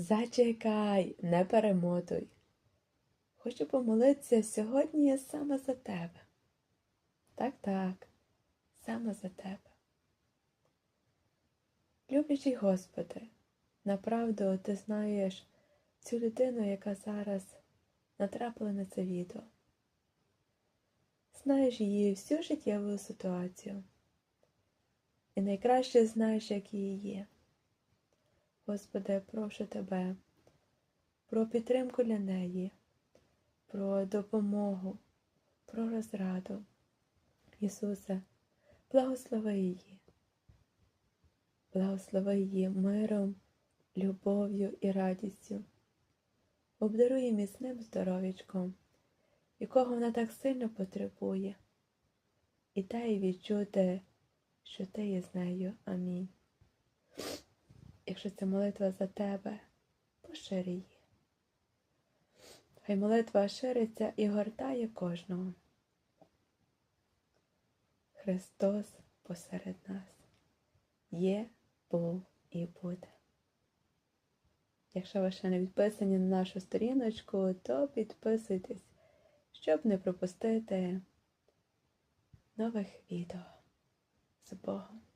Зачекай, не перемотуй. Хочу помолитися сьогодні саме за тебе. Так, так, саме за тебе. Люблячий Господи, направду ти знаєш цю людину, яка зараз натрапила на це відео. Знаєш її всю життєву ситуацію. І найкраще знаєш, як її є. Господи, прошу Тебе про підтримку для неї, про допомогу, про розраду. Ісусе, благослови її, благослови її миром, любов'ю і радістю. Обдаруй її міцним здоров'ячком, якого вона так сильно потребує, і дай відчути, що ти є з нею. Амінь. Якщо це молитва за тебе, пошири її. Хай молитва шириться і гортає кожного. Христос посеред нас є, був і буде. Якщо ви ще не підписані на нашу сторіночку, то підписуйтесь, щоб не пропустити нових відео з Богом.